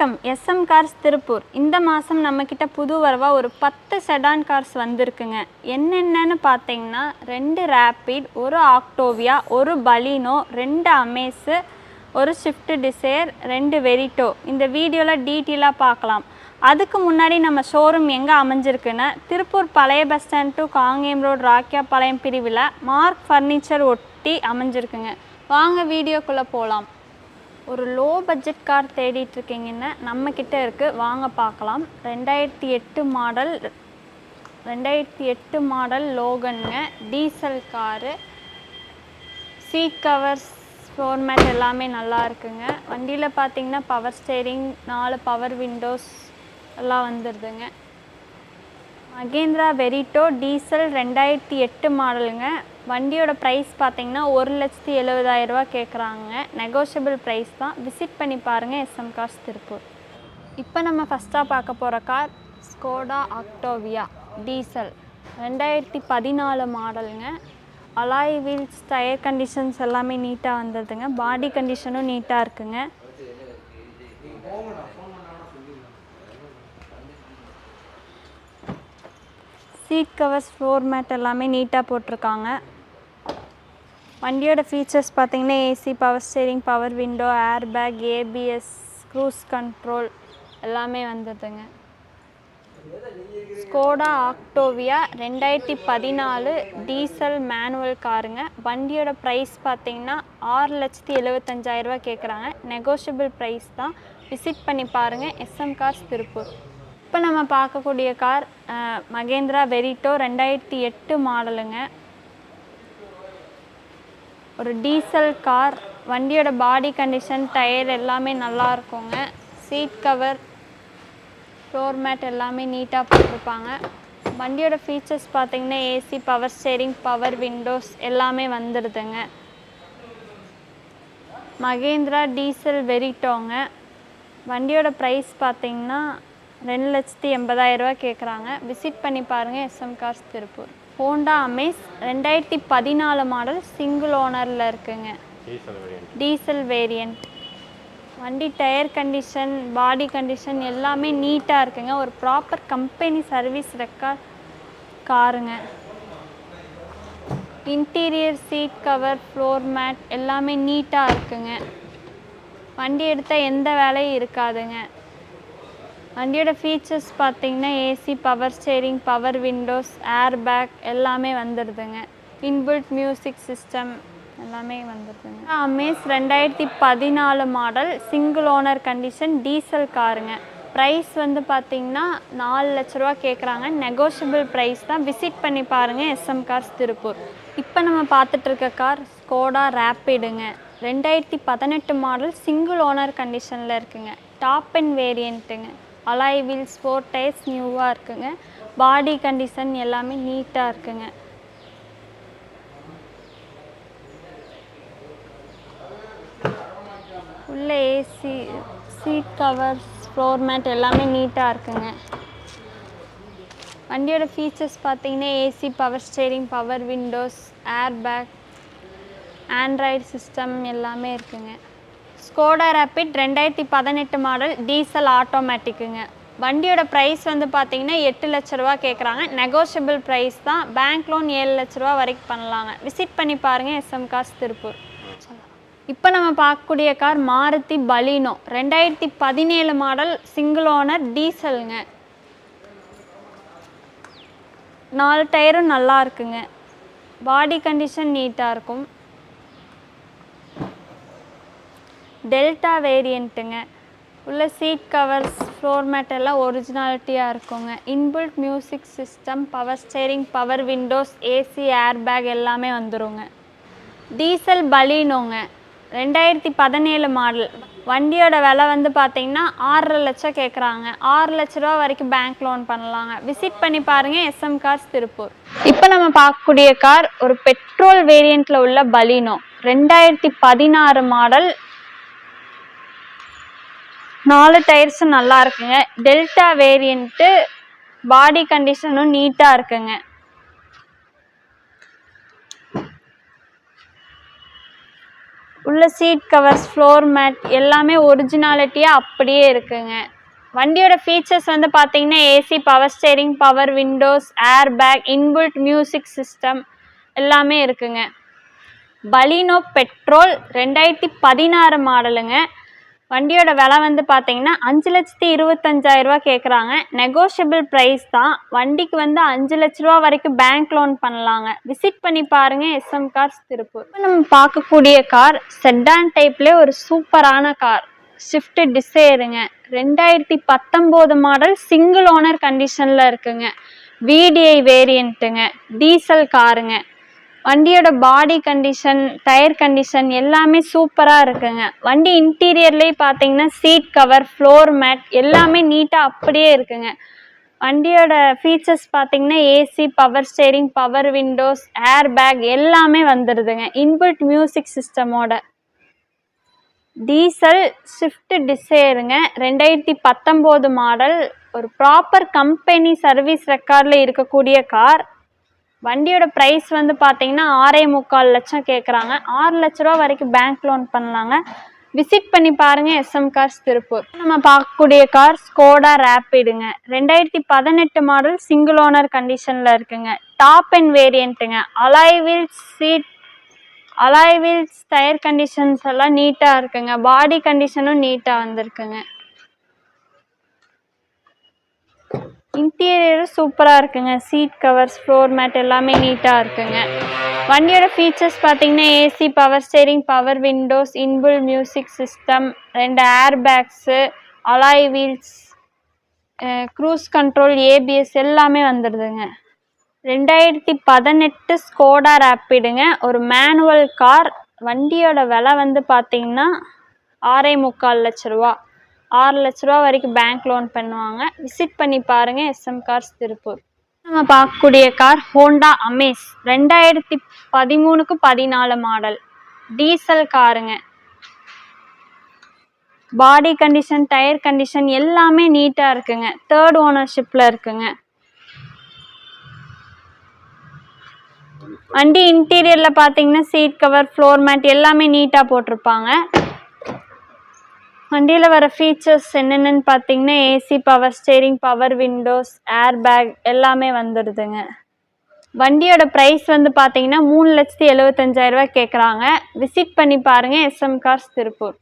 வணக்கம். S M cars Tiruppur. இந்த மாதம் நம்மக்கிட்ட புது வரவாக ஒரு பத்து செடான் கார்ஸ் வந்திருக்குங்க. என்னென்னு பார்த்தீங்கன்னா ரெண்டு ரேப்பிட் ஒரு ஆக்டோவியா ஒரு பலினோ ரெண்டு அமேஸு ஒரு ஷிஃப்ட் டிசைர் ரெண்டு வெரிட்டோ இந்த வீடியோவில் டீட்டெயிலாக பார்க்கலாம் அதுக்கு முன்னாடி நம்ம ஷோரூம் எங்கே அமைஞ்சிருக்குன்னா திருப்பூர் பழைய bus stand to Kangeyam road Rakkiyapalayam பிரிவில் மார்க் ஃபர்னிச்சர் ஒட்டி அமைஞ்சிருக்குங்க. வாங்க வீடியோக்குள்ளே போகலாம் ஒரு லோ பட்ஜெட் கார் தேடிட்டு இருக்கீங்கன்னா நம்மக்கிட்ட இருக்குது வாங்க பார்க்கலாம். ரெண்டாயிரத்தி எட்டு மாடல் ரெண்டாயிரத்தி எட்டு model லோகனுங்க diesel car seat covers floor mat எல்லாமே நல்லா இருக்குங்க. வண்டியில் பார்த்தீங்கன்னா பவர் ஸ்டேரிங் நாலு பவர் விண்டோஸ் எல்லாம் வந்துடுதுங்க மகேந்திரா வெரிட்டோ டீசல் ரெண்டாயிரத்தி எட்டு மாடலுங்க வண்டியோட ப்ரைஸ் பார்த்தீங்கன்னா ஒரு லட்சத்தி எழுபதாயிரரூவா கேட்குறாங்க நெகோஷியபிள் ப்ரைஸ் தான். விசிட் பண்ணி பாருங்கள் எஸ்எம் கார்ஸ் திருப்பூர். இப்போ நம்ம ஃபஸ்ட்டாக பார்க்க போகிற கார் ஸ்கோடா ஆக்டோவியா டீசல் ரெண்டாயிரத்தி பதினாலு மாடலுங்க அலாய் வீல்ஸ் டயர் கண்டிஷன்ஸ் எல்லாமே நீட்டாக வந்ததுங்க. பாடி கண்டிஷனும் நீட்டாக இருக்குங்க. சீட் கவர்ஸ் ஃப்ளோர் மேட் எல்லாமே நீட்டாக போட்டிருக்காங்க. வண்டியோட ஃபீச்சர்ஸ் பார்த்தீங்கன்னா AC power steering power window air bag ABS cruise control எல்லாமே வந்துடுதுங்க ஸ்கோடா ஆக்டோவியா ரெண்டாயிரத்தி பதினாலு டீசல் மேனுவல் காருங்க. வண்டியோட ப்ரைஸ் பார்த்தீங்கன்னா ஆறு லட்சத்தி எழுபத்தஞ்சாயிரரூபா கேட்குறாங்க நெகோஷியபிள் ப்ரைஸ் தான். விசிட் பண்ணி பாருங்கள் எஸ்எம் கார்ஸ் திருப்பூர். இப்போ நம்ம பார்க்கக்கூடிய கார் மகேந்திரா வெரிட்டோ ரெண்டாயிரத்தி எட்டு மாடலுங்க. ஒரு டீசல் கார் வண்டியோட பாடி கண்டிஷன் டயர் எல்லாமே நல்லா இருக்குங்க. சீட் கவர் ஃப்ளோர் மேட் எல்லாமே நீட்டாக போட்டிருப்பாங்க. வண்டியோட ஃபீச்சர்ஸ் பார்த்தீங்கன்னா AC power steering power windows எல்லாமே வந்துடுதுங்க மகேந்திரா டீசல் வெரிட்டோங்க. வண்டியோட ப்ரைஸ் பார்த்தீங்கன்னா ரெண்டு லட்சத்தி எண்பதாயிரரூபா கேட்குறாங்க விசிட் பண்ணி பாருங்கள் S M cars Tiruppur. Honda Amaze ரெண்டாயிரத்தி பதினாலு மாடல் சிங்கிள் ஓனரில் இருக்குங்க. டீசல் வேரியண்ட் வண்டி டயர் கண்டிஷன் பாடி கண்டிஷன் எல்லாமே நீட்டாக இருக்குங்க. ஒரு proper company service record காருங்க. Interior seat cover floor mat எல்லாமே நீட்டாக இருக்குங்க. வண்டி எடுத்தால் எந்த வேலையும் இருக்காதுங்க. வண்டியோட ஃபீச்சர்ஸ் பார்த்தீங்கன்னா AC power steering power windows air bag எல்லாமே வந்துடுதுங்க இன்பில்ட் மியூசிக் சிஸ்டம் எல்லாமே வந்துடுதுங்க அமேஸ் ரெண்டாயிரத்தி பதினாலு model single owner condition diesel காருங்க. Price வந்து பார்த்தீங்கன்னா நாலு லட்ச ரூபா கேட்குறாங்க நெகோஷியபிள் ப்ரைஸ் தான். விசிட் பண்ணி பாருங்கள் எஸ்எம் கார்ஸ் திருப்பூர். இப்போ நம்ம பார்த்துட்ருக்க கார் ஸ்கோடா ரேப்பிடுங்க ரெண்டாயிரத்தி பதினெட்டு மாடல் சிங்கிள் ஓனர் கண்டிஷனில் இருக்குங்க. டாப் அண்ட் வேரியண்ட்டுங்க அலாய் வீல்ஸ் ஃபோர் டயர்ஸ் நியூவாக இருக்குங்க. பாடி கண்டிஷன் எல்லாமே நீட்டாக இருக்குங்க. உள்ள AC seat covers floor mat எல்லாமே நீட்டாக இருக்குங்க. வண்டியோட ஃபீச்சர்ஸ் பார்த்தீங்கன்னா AC power steering power windows air bag Android system எல்லாமே இருக்குங்க. ஸ்கோடா ரேபிட் ரெண்டாயிரத்தி பதினெட்டு மாடல் டீசல் ஆட்டோமேட்டிக்குங்க வண்டியோட ப்ரைஸ் வந்து பார்த்தீங்கன்னா எட்டு லட்ச ரூபா கேட்குறாங்க நெகோஷியபிள் ப்ரைஸ் தான். பேங்க் லோன் ஏழு லட்ச ரூபா வரைக்கும் பண்ணலாங்க. விசிட் பண்ணி பாருங்கள் எஸ்எம் காஸ் திருப்பூர். இப்போ நம்ம பார்க்கக்கூடிய கார் மாருதி பலினோ. ரெண்டாயிரத்தி பதினேழு மாடல் சிங்கிள் ஓனர் டீசலுங்க நாலு டயரும் நல்லா இருக்குங்க. பாடி கண்டிஷன் நீட்டாக இருக்கும். டெல்டா வேரியண்ட்டுங்க உள்ள சீட் கவர்ஸ் ஃப்ளோர் மேட் எல்லாம் ஒரிஜினாலிட்டியாக இருக்குங்க. Inbuilt music system power steering power windows AC air bag எல்லாமே வந்துருங்க. டீசல் பலினோங்க. ரெண்டாயிரத்தி பதினேழு மாடல் வண்டியோட விலை வந்து பார்த்தீங்கன்னா ஆறரை லட்சம் கேட்குறாங்க ஆறு லட்ச ரூபா வரைக்கும் பேங்க் லோன் பண்ணலாங்க. விசிட் பண்ணி பாருங்கள் எஸ்எம் கார்ஸ் திருப்பூர். இப்போ நம்ம பார்க்கக்கூடிய கார் ஒரு பெட்ரோல் வேரியண்ட்டில் உள்ள பலினோ. ரெண்டாயிரத்தி பதினாறு மாடல் நாலு டயர்ஸும் நல்லா இருக்குங்க. டெல்டா வேரியண்ட்டு பாடி கண்டிஷனும் நீட்டாக இருக்குங்க. உள்ள சீட் கவர்ஸ் ஃப்ளோர் மேட் எல்லாமே ஒரிஜினாலிட்டியாக அப்படியே இருக்குங்க. வண்டியோட ஃபீச்சர்ஸ் வந்து பார்த்தீங்கன்னா AC power steering power windows air bag inbuilt music system எல்லாமே இருக்குங்க. பலினோ பெட்ரோல் ரெண்டாயிரத்தி பதினாறு மாடலுங்க. வண்டியோட விலை வந்து பார்த்தீங்கன்னா அஞ்சு லட்சத்தி இருபத்தஞ்சாயிரரூவா கேட்குறாங்க நெகோஷியபிள் ப்ரைஸ் தான். வண்டிக்கு வந்து அஞ்சு லட்ச ரூபா வரைக்கும் பேங்க் லோன் பண்ணலாங்க. விசிட் பண்ணி பாருங்க எஸ்எம் கார்ஸ் திருப்பூர். இப்போ நம்ம பார்க்கக்கூடிய கார் செட்டான் டைப்லேயே ஒரு சூப்பரான கார் ஷிஃப்ட் டிசைருங்க ரெண்டாயிரத்தி பத்தொம்போது மாடல் சிங்கிள் ஓனர் கண்டிஷனில் இருக்குங்க. விடிஐ வேரியண்ட்டுங்க டீசல் காருங்க வண்டியோட பாடி கண்டிஷன் டயர் கண்டிஷன் எல்லாமே சூப்பராக இருக்குங்க. வண்டி இன்டீரியர்லேயே பார்த்தீங்கன்னா சீட் கவர் ஃப்ளோர் மேட் எல்லாமே நீட்டாக அப்படியே இருக்குங்க. வண்டியோட ஃபீச்சர்ஸ் பார்த்தீங்கன்னா AC power steering power windows air bag எல்லாமே வந்துடுதுங்க இன்புட் மியூசிக் சிஸ்டமோட டீசல் ஸ்விஃப்ட் டிசைருங்க ரெண்டாயிரத்தி பத்தொம்போது மாடல் ஒரு ப்ராப்பர் கம்பெனி சர்வீஸ் ரெக்கார்டில் இருக்கக்கூடிய கார் வண்டியோட ப்ரைஸ் வந்து பார்த்தீங்கன்னா ஆறே முக்கால் லட்சம் கேட்குறாங்க ஆறு லட்ச ரூபா வரைக்கும் பேங்க் லோன் பண்ணலாங்க. விசிட் பண்ணி பாருங்க எஸ்எம் கார்ஸ் திருப்பூர். நம்ம பார்க்கக்கூடிய கார் ஸ்கோடா ரேப்பிடுங்க ரெண்டாயிரத்தி பதினெட்டு மாடல் சிங்கிள் ஓனர் கண்டிஷனில் இருக்குங்க. டாப் அண்ட் வேரியண்ட்டுங்க அலாய்வில் சீட் அலாய் டயர் கண்டிஷன்ஸ் எல்லாம் நீட்டாக இருக்குங்க. பாடி கண்டிஷனும் நீட்டாக வந்திருக்குங்க. இன்டீரியரும் சூப்பராக இருக்குங்க. சீட் கவர்ஸ் ஃப்ளோர் மேட் எல்லாமே நீட்டாக இருக்குங்க. வண்டியோட ஃபீச்சர்ஸ் பார்த்தீங்கன்னா AC power steering power windows inbuilt music system ரெண்டு air bags alloy wheels cruise control ABS எல்லாமே வந்துடுதுங்க ரெண்டாயிரத்தி பதினெட்டு ஸ்கோடா ரேப்பிடுங்க ஒரு மேனுவல் கார் வண்டியோட விலை வந்து பார்த்தீங்கன்னா ஆறே முக்கால் லட்ச ரூபா. ஆறு லட்ச ரூபா வரைக்கும் பேங்க் லோன் பண்ணுவாங்க. விசிட் பண்ணி பாருங்கள் எஸ்எம் கார்ஸ் திருப்பூர். நம்ம பார்க்கக்கூடிய கார் ஹோண்டா அமேஸ் ரெண்டாயிரத்தி பதிமூணுக்கு பதினாலு மாடல் டீசல் காருங்க பாடி கண்டிஷன் டயர் கண்டிஷன் எல்லாமே நீட்டாக இருக்குங்க. தேர்ட் ஓனர்ஷிப்பில் இருக்குங்க. வண்டி இன்டீரியரில் பார்த்தீங்கன்னா சீட் கவர் ஃப்ளோர் மேட் எல்லாமே நீட்டாக போட்டிருப்பாங்க. வண்டியில் வர ஃபீச்சர்ஸ் என்னென்னு பார்த்தீங்கன்னா AC power steering power windows air bag எல்லாமே வந்துடுதுங்க வண்டியோட ப்ரைஸ் வந்து பார்த்தீங்கன்னா மூணு லட்சத்தி எழுபத்தஞ்சாயிரரூவா கேட்குறாங்க விசிட் பண்ணி பாருங்கள் எஸ்எம் கார்ஸ் திருப்பூர்.